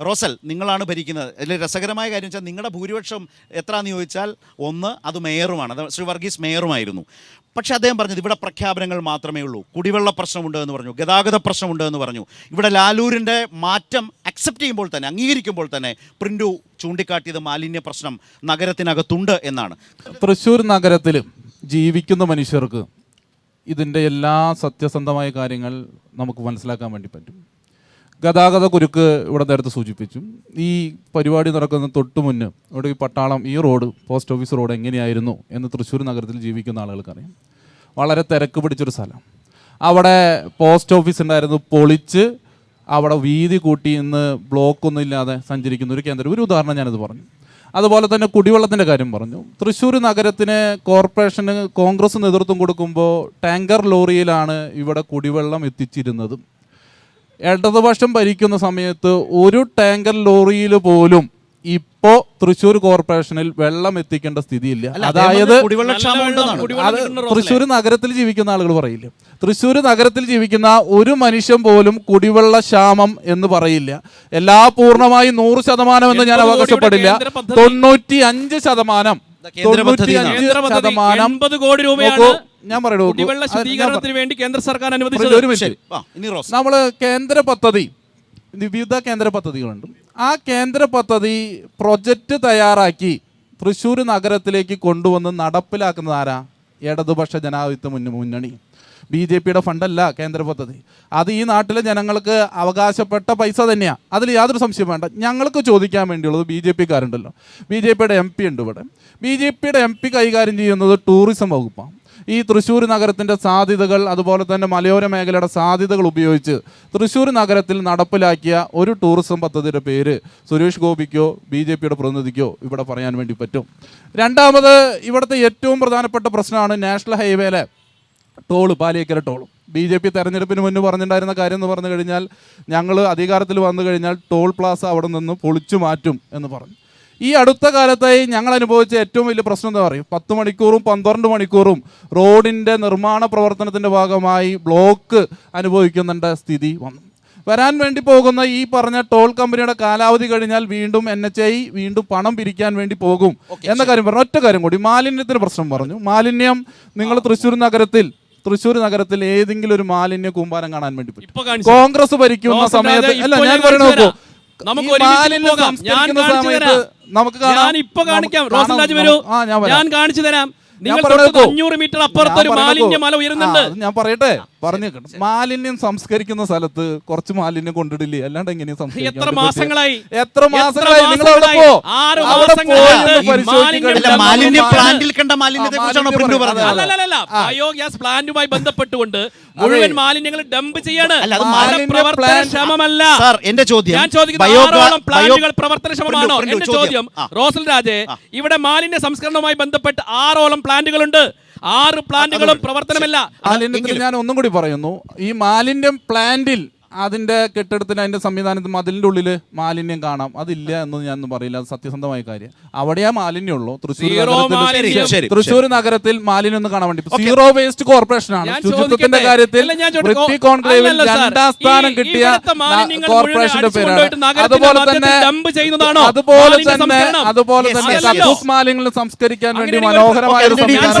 Rosell നിങ്ങളാണ് ഭരിക്കുന്നത്. അതിൽ രസകരമായ കാര്യം വെച്ചാൽ നിങ്ങളുടെ ഭൂരിപക്ഷം എത്രയാണെന്ന് ചോദിച്ചാൽ ഒന്ന് അത് മേയറുമാണ്. അത് ശ്രീ വർഗീസ് മേയറുമായിരുന്നു. പക്ഷേ അദ്ദേഹം പറഞ്ഞത് ഇവിടെ പ്രഖ്യാപനങ്ങൾ മാത്രമേ ഉള്ളൂ. കുടിവെള്ള പ്രശ്നമുണ്ട് എന്ന് പറഞ്ഞു ഗതാഗത പ്രശ്നമുണ്ട് എന്ന് പറഞ്ഞു. ഇവിടെ ലാലൂരിന്റെ മാറ്റം അക്സെപ്റ്റ് ചെയ്യുമ്പോൾ തന്നെ അംഗീകരിക്കുമ്പോൾ തന്നെ പ്രിന്റു ചൂണ്ടിക്കാട്ടിയത് മാലിന്യ പ്രശ്നം നഗരത്തിനകത്തുണ്ട് എന്നാണ്. തൃശ്ശൂർ നഗരത്തിൽ ജീവിക്കുന്ന മനുഷ്യർക്ക് ഇതിന്റെ എല്ലാ സത്യസന്ധമായ കാര്യങ്ങൾ നമുക്ക് മനസ്സിലാക്കാൻ വേണ്ടി പറ്റും. ഗതാഗത കുരുക്ക് ഇവിടെ നേരത്തെ സൂചിപ്പിച്ചു. ഈ പരിപാടി നടക്കുന്ന തൊട്ട് മുന്ന് ഇവിടെ ഈ പട്ടാളം ഈ റോഡ് പോസ്റ്റ് ഓഫീസ് റോഡ് എങ്ങനെയായിരുന്നു എന്ന് തൃശ്ശൂർ നഗരത്തിൽ ജീവിക്കുന്ന ആളുകൾക്കറിയാം. വളരെ തിരക്ക് പിടിച്ചൊരു സ്ഥലം. അവിടെ പോസ്റ്റ് ഓഫീസ് ഉണ്ടായിരുന്നു പൊളിച്ച് അവിടെ വീതി കൂട്ടി ഇന്ന് ബ്ലോക്കൊന്നും ഇല്ലാതെ സഞ്ചരിക്കുന്ന ഒരു കേന്ദ്രം. ഒരു ഉദാഹരണം ഞാനത് പറഞ്ഞു. അതുപോലെ തന്നെ കുടിവെള്ളത്തിന്റെ കാര്യം പറഞ്ഞു. തൃശ്ശൂർ നഗരത്തിന് കോർപ്പറേഷന് കോൺഗ്രസ് നേതൃത്വം കൊടുക്കുമ്പോൾ ടാങ്കർ ലോറിയിലാണ് ഇവിടെ കുടിവെള്ളം എത്തിച്ചിരുന്നത്. ഇടതുപക്ഷം ഭരിക്കുന്ന സമയത്ത് ഒരു ടാങ്കർ ലോറിയിൽ പോലും ഇപ്പോ തൃശ്ശൂർ കോർപ്പറേഷനിൽ വെള്ളം എത്തിക്കേണ്ട സ്ഥിതിയില്ല. അതായത് അത് തൃശ്ശൂർ നഗരത്തിൽ ജീവിക്കുന്ന ആളുകൾ പറയില്ല. തൃശ്ശൂർ നഗരത്തിൽ ജീവിക്കുന്ന ഒരു മനുഷ്യൻ പോലും കുടിവെള്ള ക്ഷാമം എന്ന് പറയില്ല. എല്ലാ പൂർണമായി നൂറ് ശതമാനം എന്ന് ഞാൻ അവകാശപ്പെടില്ല. തൊണ്ണൂറ്റി അഞ്ച് ശതമാനം. കേന്ദ്ര പദ്ധതി തൊണ്ണൂറ്റി അഞ്ച് ശതമാനം കോടി രൂപയാണ് ഞാൻ പറയൂ നോക്കൂ. കുടിവെള്ള ശുദ്ധീകരണത്തിന് വേണ്ടി കേന്ദ്ര സർക്കാർ അനുവദിച്ചത് ഒരു മിനിറ്റ്. ശരി. ഇനി റോസ്. നമ്മൾ കേന്ദ്ര പദ്ധതി വിവിധ കേന്ദ്ര പദ്ധതികളുണ്ട്. ആ കേന്ദ്ര പദ്ധതി പ്രൊജക്റ്റ് തയ്യാറാക്കി തൃശ്ശൂർ നഗരത്തിലേക്ക് കൊണ്ടുവന്ന് നടപ്പിലാക്കുന്നത് ആരാ? ഇടതുപക്ഷ ജനാധിപത്യ മുന്ന മുന്നണി. ബി ജെ പിയുടെ ഫണ്ടല്ല കേന്ദ്ര പദ്ധതി. അത് ഈ നാട്ടിലെ ജനങ്ങൾക്ക് അവകാശപ്പെട്ട പൈസ തന്നെയാണ് അതിൽ യാതൊരു സംശയം വേണ്ട. ഞങ്ങൾക്ക് ചോദിക്കാൻ വേണ്ടിയുള്ളത് ബി ജെ പിക്കാരുണ്ടല്ലോ. ബി ജെ പിയുടെ എം പി ഉണ്ട് ഇവിടെ. ബി ജെ പിയുടെ എം പി കൈകാര്യം ചെയ്യുന്നത് ടൂറിസം വകുപ്പാണ്. ഈ തൃശ്ശൂർ നഗരത്തിന്റെ സാധ്യതകൾ അതുപോലെ തന്നെ മലയോര മേഖലയുടെ സാധ്യതകൾ ഉപയോഗിച്ച് തൃശ്ശൂർ നഗരത്തിൽ നടപ്പിലാക്കിയ ഒരു ടൂറിസം പദ്ധതിയുടെ പേര് സുരേഷ് ഗോപിക്കോ ബി ജെ പിയുടെ പ്രതിനിധിക്കോ ഇവിടെ പറയാൻ വേണ്ടി പറ്റും. രണ്ടാമത് ഇവിടുത്തെ ഏറ്റവും പ്രധാനപ്പെട്ട പ്രശ്നമാണ് നാഷണൽ ഹൈവേയിലെ ടോൾ പാലിയേക്കര ടോളും. ബി ജെ പി തെരഞ്ഞെടുപ്പിന് മുന്നേ പറഞ്ഞിട്ടുണ്ടായിരുന്ന കാര്യം എന്ന് പറഞ്ഞു കഴിഞ്ഞാൽ ഞങ്ങൾ അധികാരത്തിൽ വന്നു കഴിഞ്ഞാൽ ടോൾ പ്ലാസ അവിടെ നിന്ന് പൊളിച്ചു മാറ്റും എന്ന് പറഞ്ഞു. ഈ അടുത്ത കാലത്തായി ഞങ്ങൾ അനുഭവിച്ച ഏറ്റവും വലിയ പ്രശ്നം എന്താ പറയും പത്ത് മണിക്കൂറും പന്ത്രണ്ട് മണിക്കൂറും റോഡിന്റെ നിർമ്മാണ പ്രവർത്തനത്തിന്റെ ഭാഗമായി ബ്ലോക്ക് അനുഭവിക്കുന്നുണ്ട് സ്ഥിതി വന്നു. വരാൻ വേണ്ടി പോകുന്ന ഈ പറഞ്ഞ ടോൾ കമ്പനിയുടെ കാലാവധി കഴിഞ്ഞാൽ വീണ്ടും എൻ എച്ച് ഐ വീണ്ടും പണം പിരിക്കാൻ വേണ്ടി പോകും എന്ന കാര്യം പറഞ്ഞു. ഒറ്റ കാര്യം കൂടി മാലിന്യത്തിന് പ്രശ്നം പറഞ്ഞു. മാലിന്യം നിങ്ങൾ തൃശ്ശൂർ നഗരത്തിൽ തൃശ്ശൂർ നഗരത്തിൽ ഏതെങ്കിലും ഒരു മാലിന്യ കൂമ്പാരം കാണാൻ വേണ്ടി പറ്റും. കോൺഗ്രസ് ഭരിക്കുന്ന സമയത്ത് അല്ല ഞാൻ പറയുന്നത് നോക്കൂ. നമുക്ക് ഒരുമിച്ച് പോകാം. ഞാൻ കാണിച്ചു തരാം. നമുക്ക് ഞാൻ ഇപ്പൊ കാണിക്കാം. റോസൻ രാജ് വരൂ. ഞാൻ കാണിച്ചു തരാം. നിങ്ങൾ. അഞ്ഞൂറ് മീറ്റർ അപ്പുറത്ത് ഒരു മാലിന്യ മല ഉയരുന്നുണ്ട്. ഞാൻ പറയട്ടെ. പറഞ്ഞു മാലിന്യം സംസ്കരിക്കുന്ന സ്ഥലത്ത് കുറച്ച് മാലിന്യം കൊണ്ടിടില്ലേ? അല്ലാണ്ട് എങ്ങനെയാ എത്ര മാസങ്ങളായി? എത്ര മാസങ്ങളായി? നിങ്ങൾ അവിടെ പോ. ആറ് അവിടെ മാസങ്ങളായി പോയി മാലിന്യം പ്ലാന്റിൽ കണ്ട മാലിന്യത്തെ കുറിച്ചാണോ പറഞ്ഞത്. അല്ലല്ല. ബയോഗ്യാസ് പ്ലാന്റുമായി ബന്ധപ്പെട്ടുകൊണ്ട് മുഴുവൻ മാലിന്യങ്ങൾ ഡംപ് ചെയ്യാണ്. പ്രവർത്തനക്ഷമമല്ല എന്റെ ചോദ്യം. ഞാൻ ചോദിക്കുന്നത് പ്ലാന്റുകൾ പ്രവർത്തനക്ഷമമാണോ? എന്റെ ചോദ്യം. റോസൽ രാജെ ഇവിടെ മാലിന്യ സംസ്കരണവുമായി ബന്ധപ്പെട്ട് ആറോളം പ്ലാന്റുകളുണ്ട്. ആറ് പ്ലാന്റുകളും പ്രവർത്തനമല്ല. ഞാൻ ഒന്നും കൂടി പറയുന്നു. ഈ മാലിന്യം പ്ലാന്റിൽ അതിന്റെ കെട്ടിടത്തിന് അതിന്റെ സംവിധാനത്തിൽ മതിലിന്റെ ഉള്ളിൽ മാലിന്യം കാണാം. അതില്ല എന്ന് ഞാൻ പറയില്ല. അത് സത്യസന്ധമായ കാര്യം. അവിടെയാ മാലിന്യം ഉള്ളൂ. തൃശ്ശൂർ നഗരത്തിൽ മാലിന്യം. തൃശ്ശൂർ നഗരത്തിൽ മാലിന്യം ഒന്നും കാണാൻ വേണ്ടി. സീറോ വേസ്റ്റ് കോർപ്പറേഷൻ ആണ്. ശുചിത്വത്തിന്റെ കാര്യത്തിൽ? വൃത്തി കോൺക്ലേവിൽ രണ്ടാം സ്ഥാനം കിട്ടിയ കോർപ്പറേഷന്റെ പേരാണ്. അതുപോലെ തന്നെ? അതുപോലെ തന്നെ അതുപോലെ തന്നെ. കക്കൂസ് മാലിന്യങ്ങൾ സംസ്കരിക്കാൻ വേണ്ടി മനോഹരമായ ഒരു സംവിധാനം